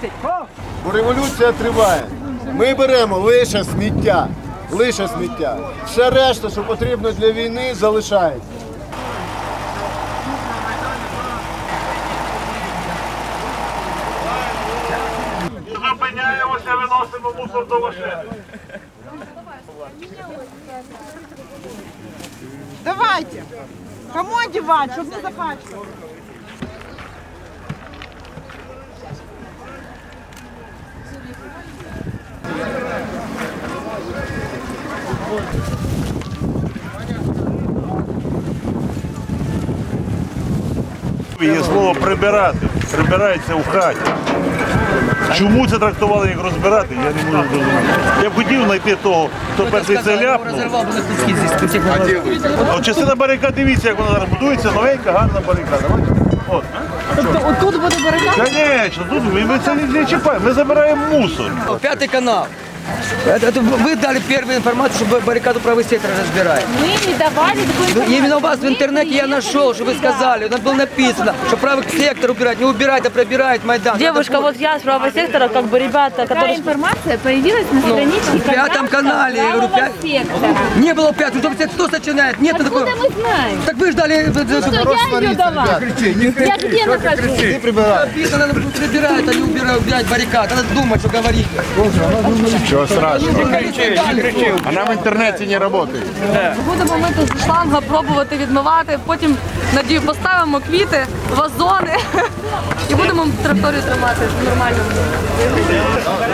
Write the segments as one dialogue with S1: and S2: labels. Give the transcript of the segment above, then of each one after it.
S1: хватить.
S2: Бо революція триває. Ми беремо лише сміття. Лише сміття. Все решта, що потрібно для війни, залишається.
S3: Зупиняємося, виносимо мусор до машини.
S1: Давайте. Кому одевать, чтобы не запачкать?
S3: Є слово прибирати. Прибирається у хаті. Чому це трактували як розбирати, я не можу зрозуміти. Я б хотів знайти того, хто перший це ляпнув. От частина барикад, дивіться, як вона зараз будується, новенька, гарна барикада. Бачите? От.
S1: Тобто отут буде барикад?
S3: Звісно, тут ми, ми це не, не чіпаємо, ми забираємо мусор.
S4: Пятый канал. Это, это вы дали первую информацию, что баррикаду правый сектор разбирает.
S5: Мы не давали такой
S4: Ну,
S5: информации.
S4: Именно у вас в интернете я нашел, что вы сказали, там было написано, что правый сектор убирать, не убирать, а пробирает Майдан.
S5: Девушка,
S4: Надо
S5: вот я с правого сектора, как бы ребята, которые... информация появилась на страничке
S4: в пятом канале, я говорю, пять-
S5: сектора.
S4: Не было пятого, кто, кто начинает? Нет
S5: Откуда
S4: такого.
S5: мы знаем?
S4: Так вы ждали, э, э,
S5: Что я ее дала? Я где нахожусь?
S2: Ти прибирай.
S4: написано, надо прибирать, а не убирать, убирать баррикад. Надо думать, что говорить.
S2: Чого страшного? Вона в інтернеті не працює.
S6: Будемо ми тут з шланга пробувати відмивати, потім надію поставимо квіти, вазони і будемо траєкторію тримати нормально.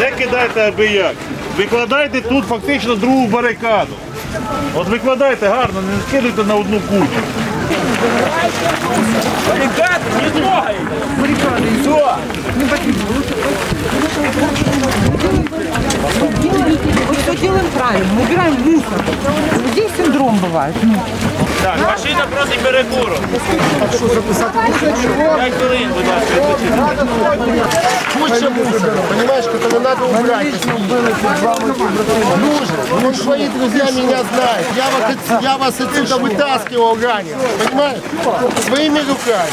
S3: Не кидайте аби як. Викладайте тут фактично другу барикаду. От викладайте гарно, не скидайте на одну кучу.
S1: Вот что делаем правильно, мы убираем мусор. Здесь синдром бывает.
S7: Так, машина просить перекуру. П'ять хвилин, будь ласка.
S2: Куча мусора, понимаешь, который надо убрать. Нужно. Ну, свои друзья меня знают. Я вас, я вас отсюда вытаскивал ранее. Понимаешь? Своими руками.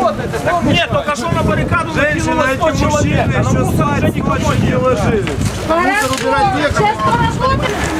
S7: Нет, только что на баррикаду Женщина, эти мужчины, еще никто не ложили.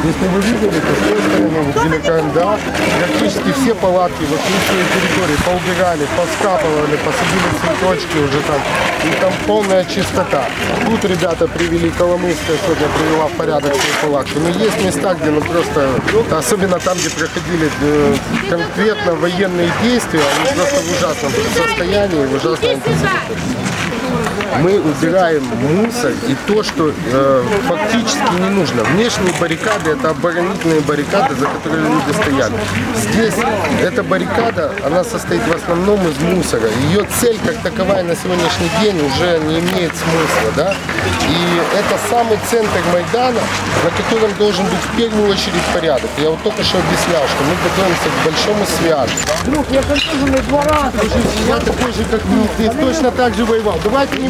S2: Если вы видели, то с той стороны, вот где КМДА, практически все палатки вокруг своей территории поубирали, поскапывали, посадили цветочки уже там. И там полная чистота. Тут ребята привели Коломыйская сегодня привела в порядок свои палатки. Но есть места, где ну просто, особенно там, где проходили э, конкретно военные действия, они просто в ужасном состоянии, ужасном мы убираем мусор и то, что э, фактически не нужно. Внешние баррикады это оборонительные баррикады, за которые люди стоят. Здесь эта баррикада, она состоит в основном из мусора. Ее цель как таковая на сегодняшний день уже не имеет смысла. Да? И это самый центр Майдана, на котором должен быть в первую очередь порядок. Я вот только что объяснял, что мы готовимся к большому святу. Друг, я контуженный два раза. Я такой же, как вы, ты точно так же воевал. Давайте не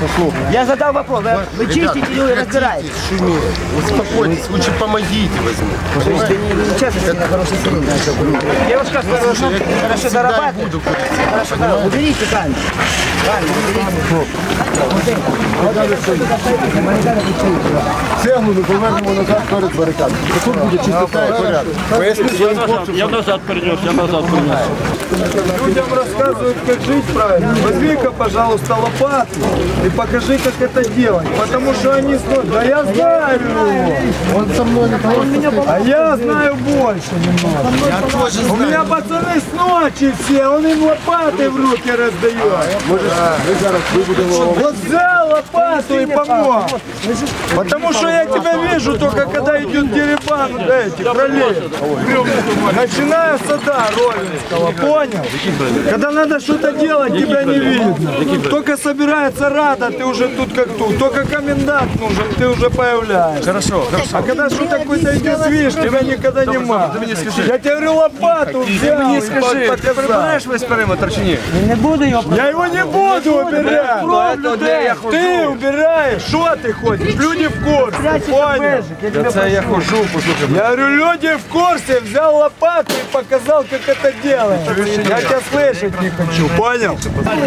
S2: послушай.
S4: Я задал вопрос. Вы
S2: Ребят, прекратите шуметь, успокойтесь, лучше помогите
S4: не участвуете на хорошей стороне. Девушка, хорошо, хорошо
S2: Всегда
S4: зарабатывает.
S2: буду курить.
S4: Хорошо, да, уберите камень.
S2: Цеглу ми повернемо назад перед барикадом. Тут буде чистота і порядок.
S7: Я назад принес, я назад принес.
S8: Людям рассказывают, как жить правильно. Возьми-ка, пожалуйста, лопату и покажи, как это делать. Потому что они знают. Да я знаю его.
S2: Он со мной не просто
S8: А я знаю больше немного.
S2: Я тоже
S8: У меня пацаны с ночи все, он им лопаты в руки раздает.
S2: Ми зараз вибудемо
S8: Вот взял лопату и помог. Потому что я тебя вижу только когда идет деребан, да, эти троллей. Начиная с сада Ровенского, понял? Когда надо что-то делать, тебя не видно. Только собирается рада, ты уже тут как тут. Только комендант нужен, ты уже появляешься. Хорошо, хорошо. А когда что-то какой-то идет движ, тебя никогда нема. Я тебе говорю, лопату взял и
S7: Скажи, ти прибереш весь периметр чи ні?
S8: я его не буду убирать. Ты убираешь. Что ты ходишь? Люди в курсе. Понял?
S7: Це я хожу, послухай.
S8: Я говорю, люди в курсе. Взял лопату и показал, как это делать. Я тебя слышать не хочу. Понял?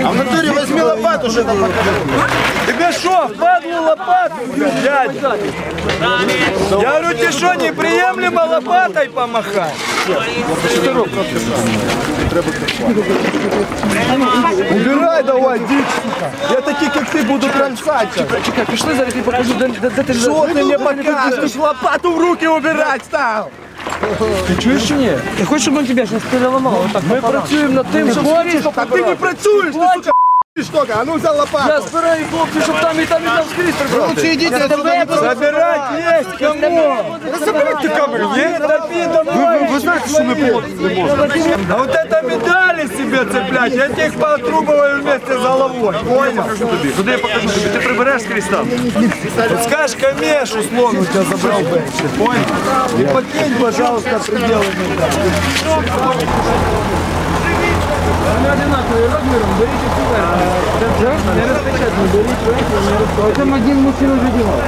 S2: А в натуре возьми лопату, что там
S8: Тебе что, впадло лопату, блядь, дядя? Я говорю, тебе что, неприемлемо лопатой помахать? Убирай давай, дичь, сука. Я таких, как ты, буду кромсать.
S4: Чекай, пішли зараз, я покажу, де, де, де ти
S8: Что ты мне покажешь? Лопату в руки убирать стал.
S4: Ти чуєш чи ні? Ти хочеш, щоб він тебе щось переламав? Отак, Ми працюємо над тим, щоб скрізь
S8: А ты не працуешь, ты, сука, что А ну взял лопату.
S4: Я збираю хлопців, щоб там і там і там скрізь прибрати.
S2: Лучше идите отсюда.
S8: Собирать есть кому. Собирать ты камеры. Нет, топи домой. Вы, знаете, что мы А вот это медали себе цеплять, я тебе их потрубываю вместе с головой. Понял?
S3: Куди я покажу тобі? Ти прибереш скрізь там.
S8: Вот скажешь, камеш, условно, у тебя забрал Бенчи. Понял? И покинь, пожалуйста, пределы медали. Они одинаковые размером, берите сюда. Не розпечатні, берите. вийти, не розпечатні.
S4: Там один мужчина уже ділав.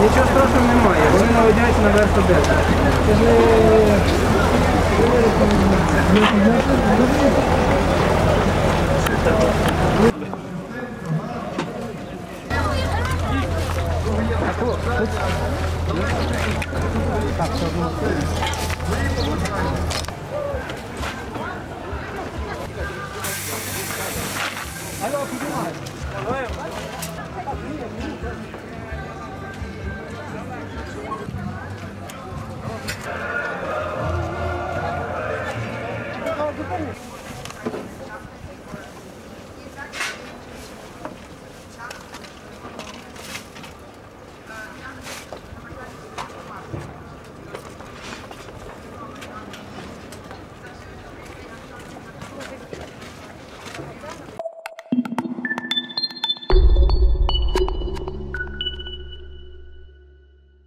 S4: Ничего страшного немає, вони наводяться на верх обеду. Це ж Так, все,